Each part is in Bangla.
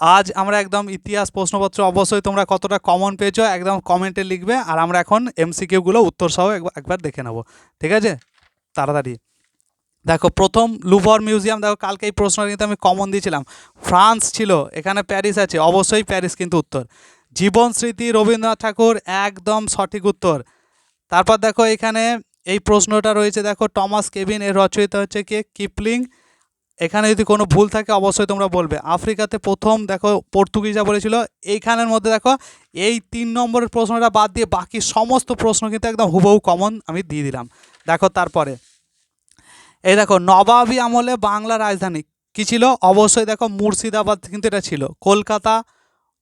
আজ আমরা একদম ইতিহাস প্রশ্নপত্র অবশ্যই তোমরা কতটা কমন পেয়েছ একদম কমেন্টে লিখবে আর আমরা এখন এমসিকিউগুলো উত্তর সহ একবার- দেখে নেব। ঠিক আছে? তাড়াতাড়ি। দেখো, প্রথম লুভর মিউজিয়াম দেখো, কালকে এই প্রশ্নটা কিন্তু আমি কমন দিয়েছিলাম। ফ্রান্স ছিল, এখানে প্যারিস আছে, অবশ্যই প্যারিস কিন্তু উত্তর। জীবন স্মৃতি, রবীন্দ্রনাথ ঠাকুর, একদম সঠিক উত্তর। তারপর দেখো, এখানে এই প্রশ্নটা রয়েছে, দেখো টমাস কেভিন এর রচয়িতা হচ্ছে কে? কিপলিং এখানে যদি কোনো ভুল থাকে, অবশ্যই তোমরা বলবে। আফ্রিকাতে প্রথম, দেখো পর্তুগিজরা বলেছিল, এইখানের মধ্যে দেখো, এই তিন নম্বরের প্রশ্নটা বাদ দিয়ে বাকি সমস্ত প্রশ্ন কিন্তু একদম হুবহু কমন আমি দিয়ে দিলাম। দেখো তারপরে, এই দেখো, নবাবী আমলে বাংলা রাজধানী কী ছিল? অবশ্যই দেখো মুর্শিদাবাদ কিন্তু এটা ছিল। কলকাতা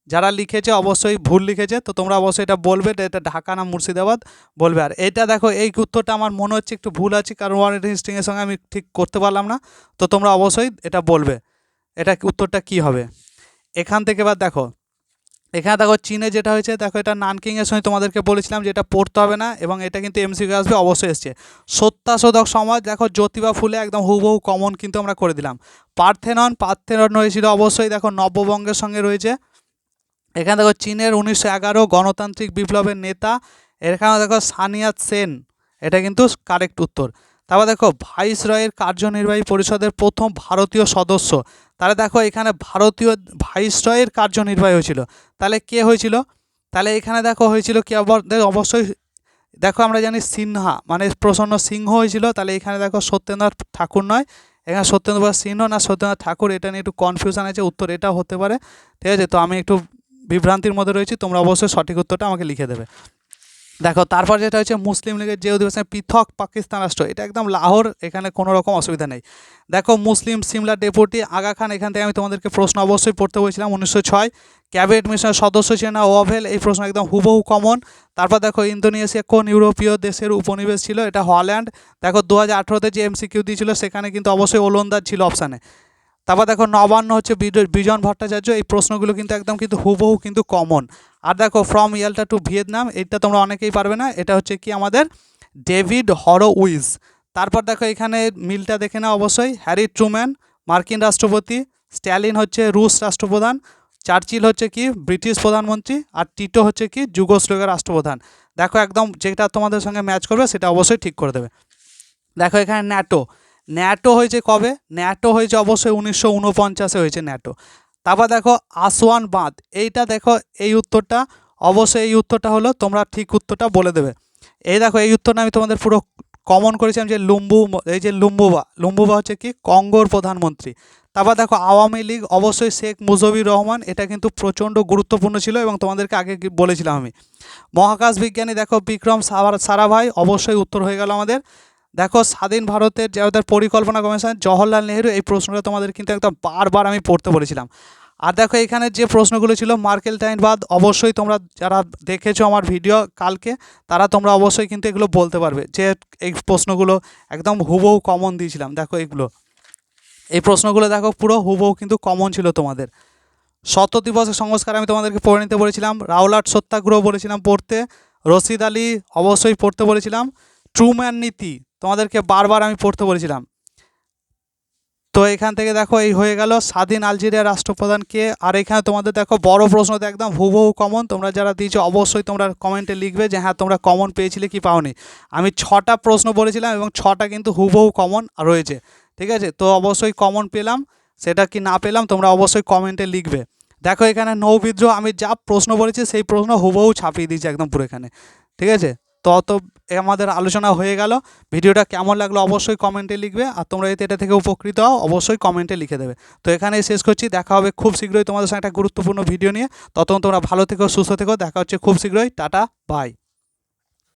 যারা লিখেছে অবশ্যই ভুল লিখেছে, তো তোমরা অবশ্যই এটা বলবে, এটা ঢাকা না মুর্শিদাবাদ বলবে। আর এটা দেখো, এই উত্তরটা আমার মনে হচ্ছে একটু ভুল আছে, কারণ ওয়ান স্ট্রিংয়ের সঙ্গে আমি ঠিক করতে পারলাম না। তো তোমরা অবশ্যই এটা বলবে, এটা উত্তরটা কি হবে? এখান থেকে এবার দেখো, এখানে দেখো চীনে যেটা হয়েছে, দেখো এটা নানকিংয়ের সঙ্গে তোমাদেরকে বলেছিলাম যে এটা পড়তে হবে না, এবং এটা কিন্তু এমসিকিউ আসবে, অবশ্যই এসছে। সত্যাশোধক সমাজ, দেখো জ্যোতিবা ফুলে একদম হুবহু কমন কিন্তু আমরা করে দিলাম। পার্থেনন পার্থেনন হয়েছিল অবশ্যই, দেখো নব্যবঙ্গের সঙ্গে রয়েছে। এখানে দেখো চীনের উনিশশো এগারো গণতান্ত্রিক বিপ্লবের নেতা, এখানে দেখো সানিয়া সেন। এটা কিন্তু কারেক্ট উত্তর। তারপর দেখো ভাইস রয়ের কার্যনির্বাহী পরিষদের প্রথম ভারতীয় সদস্য। তাহলে দেখো এখানে ভারতীয় ভাইস রয়ের কার্যনির্বাহী হয়েছিল। তাহলে কে হয়েছিল? তাহলে এখানে দেখো হয়েছিল কি অবশ্যই দেখো আমরা জানি সিনহা মানে প্রসন্ন সিংহ হয়েছিল। তাহলে এখানে দেখো সত্যেন্দ্রনাথ ঠাকুর নয়। এখানে সত্যেন্দ্রনাথ সিংহ না সত্যেন্দ্রনাথ ঠাকুর? এটা নিয়ে একটু কনফিউশন আছে, উত্তর এটা হতে পারে। ঠিক আছে, তো আমি একটু বিভ্রান্তির মধ্যে রয়েছি, তোমরা অবশ্যই সঠিক উত্তরটা আমাকে লিখে দেবে। দেখো, তারপর যেটা হচ্ছে মুসলিম লীগের যে অধিবেশনে পৃথক পাকিস্তান রাষ্ট্র, এটা একদম লাহোর, এখানে কোনো রকম অসুবিধা নেই। দেখো, মুসলিম সিমলা ডেপুটি আগা খান, এখান থেকে আমি তোমাদেরকে প্রশ্ন অবশ্যই পড়তে বলেছিলাম উনিশশো ছয়। ক্যাবিনেট মিশনের সদস্য ছিলেন ওভেল, এই প্রশ্ন একদম হুবহু কমন তারপর দেখো, ইন্দোনেশিয়া কোন ইউরোপীয় দেশের উপনিবেশ ছিল? এটা হল্যান্ড। দেখো দু হাজার আঠেরোতে যে এমসিকিউ দিয়েছিল, সেখানে কিন্তু অবশ্যই ওলন্দাজ ছিল অপশানে তারপর দেখো নবান্ন হচ্ছে বিজ- বিজন ভট্টাচার্য, এই প্রশ্নগুলো কিন্তু একদম কিন্তু হুবহু কিন্তু কমন আর দেখো ফ্রম ইয়ালটা টু ভিয়েতনাম এটা তোমরা অনেকেই পারবে না, এটা হচ্ছে কি আমাদের ডেভিড হরো উইজ তারপর দেখো এখানে মিলটা দেখে নাও অবশ্যই হ্যারি ট্রুম্যান মার্কিন রাষ্ট্রপতি স্ট্যালিন হচ্ছে রুশ রাষ্ট্রপ্রধান, চার্চিল হচ্ছে কি ব্রিটিশ প্রধানমন্ত্রী, আর টিটো হচ্ছে কি যুগোস্লোভের রাষ্ট্রপ্রধান। দেখো একদম যেটা তোমাদের সঙ্গে ম্যাচ করবে সেটা অবশ্যই ঠিক করে দেবে। দেখো এখানে ন্যাটো ন্যাটো হয়েছে কবে? ন্যাটো হয়েছে অবশ্যই উনিশশো উনপঞ্চাশে হয়েছে ন্যাটো। তারপর দেখো আসওয়ান বাঁধ, এইটা দেখো, এই উত্তরটা, অবশ্যই এই উত্তরটা হলো তোমরা ঠিক উত্তরটা বলে দেবে। এই দেখো, এই উত্তরটা আমি তোমাদের পুরো কমন করেছিলাম যে লুম্বু, এই যে লুম্বুবা লুম্বুবা হচ্ছে কি? কঙ্গোর প্রধানমন্ত্রী। তারপর দেখো আওয়ামী লীগ, অবশ্যই শেখ মুজিবুর রহমান, এটা কিন্তু প্রচণ্ড গুরুত্বপূর্ণ ছিল এবং তোমাদেরকে আগে বলেছিলাম আমি। মহাকাশ বিজ্ঞানী দেখো বিক্রম সারা সারাভাই, অবশ্যই উত্তর হয়ে গেল আমাদের। দেখো, স্বাধীন ভারতের যে পরিকল্পনা কমিশন, জওহরলাল নেহেরু, এই প্রশ্নটা তোমাদের কিন্তু একদম বারবার আমি পড়তে বলেছিলাম। আর দেখো, এখানে যে প্রশ্নগুলো ছিল, মার্কেল টাইনবাদ, অবশ্যই তোমরা যারা দেখেছ আমার ভিডিও কালকে, তারা তোমরা অবশ্যই কিন্তু এগুলো বলতে পারবে। যে এই প্রশ্নগুলো একদম হুবহু কমন দিয়েছিলাম। দেখো এগুলো। এই প্রশ্নগুলো দেখো, পুরো হুবহু কিন্তু কমন ছিল তোমাদের। শত দিবসের সংস্কার আমি তোমাদেরকে পড়ে নিতে বলেছিলাম। রাওলাট সত্যাগ্রহ বলেছিলাম পড়তে। রশিদ আলী অবশ্যই পড়তে বলেছিলাম। ট্রুম্যান নীতি তোমাদেরকে বারবার আমি পড়তে বলেছিলাম। তো এখান থেকে দেখো এই হয়ে গেল স্বাধীন আলজেরিয়ার রাষ্ট্রপ্রধান কে। আর এখানে তোমাদের দেখো বড় প্রশ্ন তো একদম হুবহু কমন তোমরা যারা দিয়েছ অবশ্যই তোমরা কমেন্টে লিখবে যে হ্যাঁ তোমরা কমন পেয়েছিলে কি পাওনি। আমি ছটা প্রশ্ন বলেছিলাম এবং ছটা কিন্তু হুবহু কমন রয়েছে। ঠিক আছে? তো অবশ্যই কমন পেলাম। সেটা কি না পেলাম তোমরা অবশ্যই কমেন্টে লিখবে। দেখো এখানে নৌ বিদ্রোহ, আমি যা প্রশ্ন বলেছি সেই প্রশ্ন হুবহু ছাপিয়ে দিয়েছি একদম পুরো এখানে। ঠিক আছে? তো অত আমাদের আলোচনা হয়ে গেল। ভিডিওটা কেমন লাগল অবশ্যই কমেন্টে লিখবে। আর তোমরা যদি এটা থেকে উপকৃত হও, অবশ্যই কমেন্টে লিখে দেবে। তো এখানেই শেষ করছি। দেখা হবে খুব শীঘ্রই তোমাদের সঙ্গে একটা গুরুত্বপূর্ণ ভিডিও নিয়ে। ততক্ষণ তোমরা ভালো থেকো, সুস্থ থেকো। দেখা হচ্ছে খুব শীঘ্রই। Tata, bye.